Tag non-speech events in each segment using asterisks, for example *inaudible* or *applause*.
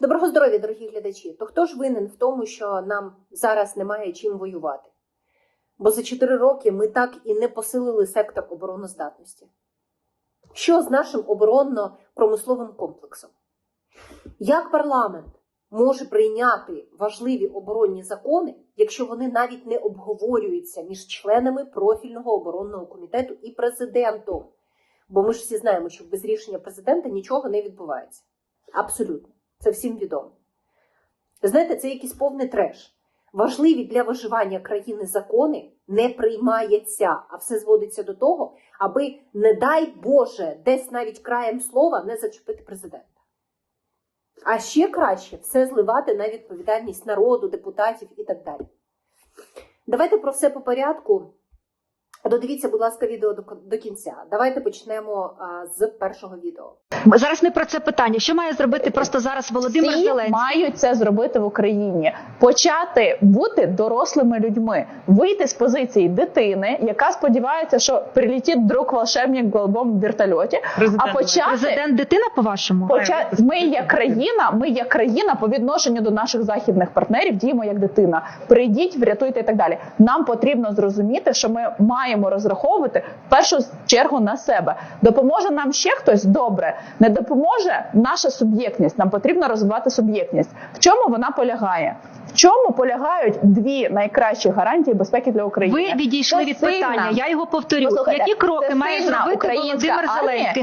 Доброго здоров'я, дорогі глядачі. То хто ж винен в тому, що нам зараз немає чим воювати? Бо за 4 роки ми так і не посилили сектор обороноздатності. Що з нашим оборонно-промисловим комплексом? Як парламент може прийняти важливі оборонні закони, якщо вони навіть не обговорюються між членами профільного оборонного комітету і президентом? Бо ми ж всі знаємо, що без рішення президента нічого не відбувається. Абсолютно. Це всім відомо. Знаєте, це якийсь повний треш. Важливі для виживання країни закони не приймаються, а все зводиться до того, аби, не дай Боже, десь навіть краєм слова не зачепити президента. А ще краще все зливати на відповідальність народу, депутатів і так далі. Давайте про все по порядку. Додивіться, будь ласка, відео до, до кінця. Давайте почнемо а, з першого відео. Ми Зараз не про це питання. Що має зробити просто зараз Володимир Всі Зеленський? мають це зробити в Україні. Почати бути дорослими людьми, вийти з позиції дитини, яка сподівається, що прилетить друг волшебник в голубому вертольоті. А почати Президент дитина, по-вашому? Поча... Ми як країна, ми як країна по відношенню до наших західних партнерів діємо як дитина. Прийдіть, врятуйте і так далі. Нам потрібно зрозуміти, що ми маємо розраховувати в першу чергу на себе. Допоможе нам ще хтось добре, не допоможе наша суб'єктність. Нам потрібно розвивати суб'єктність. В чому вона полягає? В чому полягають дві найкращі гарантії безпеки для України? Ви відійшли Це від сильна- питання. Я його повторю. Послухайте, Які кроки має зробити Володимир Зеленський?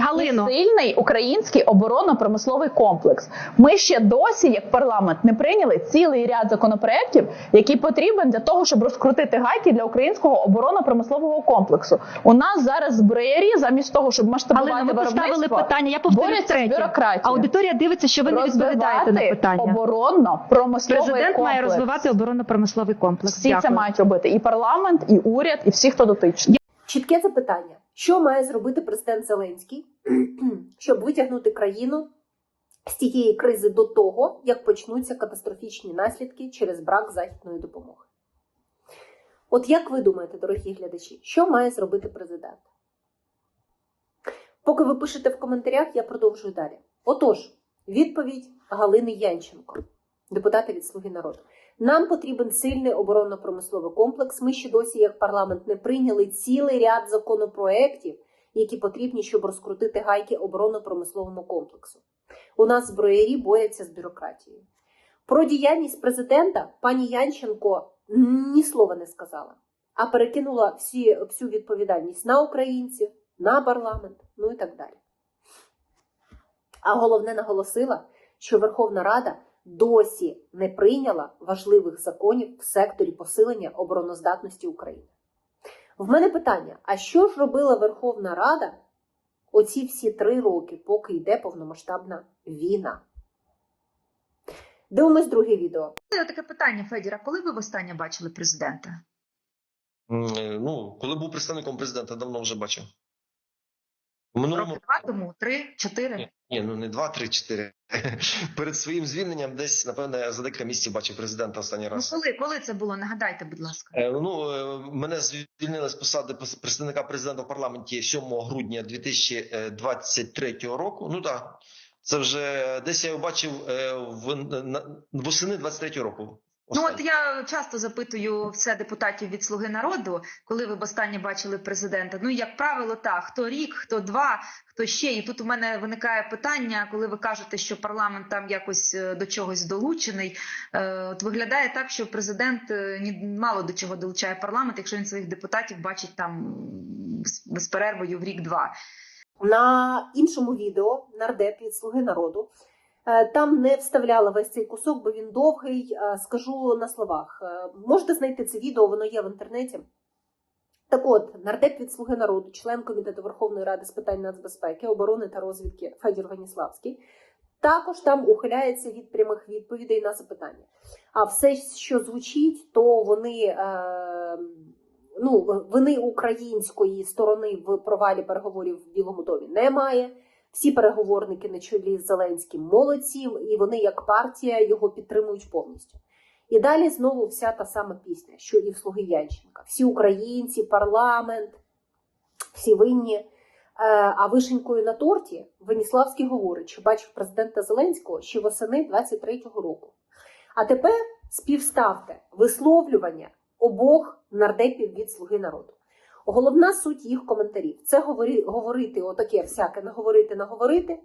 і сильний український оборонно-промисловий комплекс. Ми ще досі, як парламент, не прийняли цілий ряд законопроєктів, який потрібен для того, щоб розкрутити гайки для українського оборонно-промислового комплексу. У нас зараз зброярі, замість того, щоб масштабувати Галино, ви поставили питання. Я повторю третє. Аудиторія дивиться, що ви не відповідаєте на питання. оборонно-промисловий комплекс. Має розвивати оборонно-промисловий комплекс. Всі це мають робити і парламент, і уряд, і всі, хто дотичний. Чітке запитання: що має зробити президент Зеленський, *clears throat* щоб витягнути країну з тієї кризи до того, як почнуться катастрофічні наслідки через брак західної допомоги? От як ви думаєте, дорогі глядачі, що має зробити президент? Поки ви пишете в коментарях, я продовжую далі. Отож, відповідь Галини Янченко, депутата від Слуги народу. Нам потрібен сильний оборонно-промисловий комплекс. Ми ще досі, як парламент, не прийняли цілий ряд законопроєктів, які потрібні, щоб розкрутити гайки оборонно-промисловому комплексу. У нас зброярі борються з бюрократією. Про діяльність президента пані Янченко ні слова не сказала, а перекинула всі, всю відповідальність на українців, на парламент, ну і так далі. А головне наголосила, що Верховна Рада досі не прийняла важливих законів в секторі посилення обороноздатності України. В мене питання: а що ж робила Верховна Рада оці всі три роки, поки йде повномасштабна війна? Дивимось друге відео. Це таке питання, Федір, а коли ви востаннє бачили президента? Ну, коли був представником президента, давно вже бачив. Минулому Роки два тому, три, чотири. ні, ну не два, три, чотири. *laughs* Перед своїм звільненням десь, напевне, за декілька місяців бачив президента останній Ну раз. коли, коли це було? Нагадайте, будь ласка. Е, Ну, е, мене звільнили з посади представника президента в парламенті 7 грудня 2023 року. Ну так, це вже десь я його бачив е, в на- восени 23 року. Ну от я часто запитую все депутатів від Слуги народу, коли ви востаннє бачили президента. Ну як правило, так хто рік, хто два, хто ще. І тут у мене виникає питання, коли ви кажете, що парламент там якось е, до чогось долучений. Е, От виглядає так, що президент е, ні мало до чого долучає парламент, якщо він своїх депутатів бачить там з- з перервою в рік-два. На іншому відео нардеп від Слуги народу. Е, Там не вставляла весь цей кусок, бо він довгий. Е, Скажу на словах. Е, Можете знайти це відео, воно є в інтернеті. Так от, нардеп від Слуги народу, член комітету Верховної Ради з питань нацбезпеки, оборони та розвідки Федір Ваніславський, також там ухиляється від прямих відповідей на запитання. А все, що звучить, то вони, е, ну, вини української сторони в провалі переговорів в Білому домі немає. Всі переговорники на чолі з Зеленським молодці, і вони, як партія, його підтримують повністю. І далі знову вся та сама пісня, що і в Слуги Янченка. Всі українці, парламент, всі винні. а вишенькою на торті Веніславський говорить, що бачив президента Зеленського ще восени 23-го року. А тепер співставте висловлювання обох нардепів від Слуги народу. Головна суть їх коментарів це говори, говорити отаке всяке, наговорити, наговорити,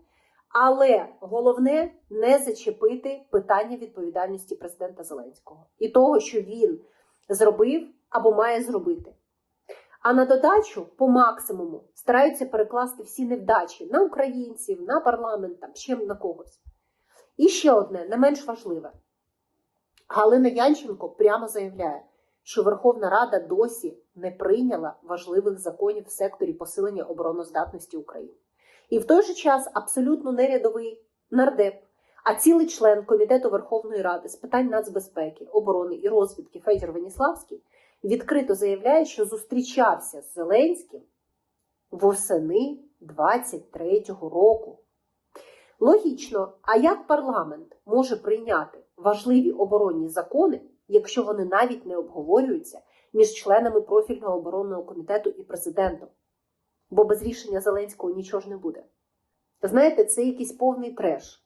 але головне не зачепити питання відповідальності президента Зеленського і того, що він зробив або має зробити. А на додачу по максимуму стараються перекласти всі невдачі на українців, на парламент, там, ще на когось. І ще одне, не менш важливе. Галина Янченко прямо заявляє, що Верховна Рада досі не прийняла важливих законів в секторі посилення обороноздатності України. І в той же час абсолютно не рядовий нардеп, а цілий член Комітету Верховної Ради з питань нацбезпеки, оборони і розвідки Федір Веніславський відкрито заявляє, що зустрічався з Зеленським восени 23-го року. Логічно, а як парламент може прийняти важливі оборонні закони, якщо вони навіть не обговорюються між членами профільного оборонного комітету і президентом? Бо без рішення Зеленського нічого ж не буде. Знаєте, це якийсь повний треш.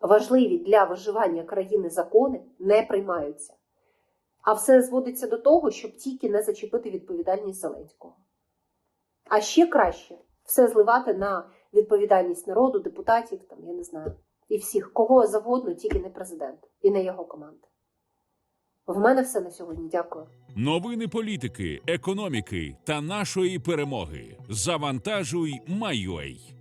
Важливі для виживання країни закони не приймаються. А все зводиться до того, щоб тільки не зачепити відповідальність Зеленського. А ще краще все зливати на відповідальність народу, депутатів, там, я не знаю, і всіх, кого завгодно, тільки не президент і не його команда. В мене все на сьогодні. Дякую. Новини політики, економіки та нашої перемоги. Завантажуй, майой.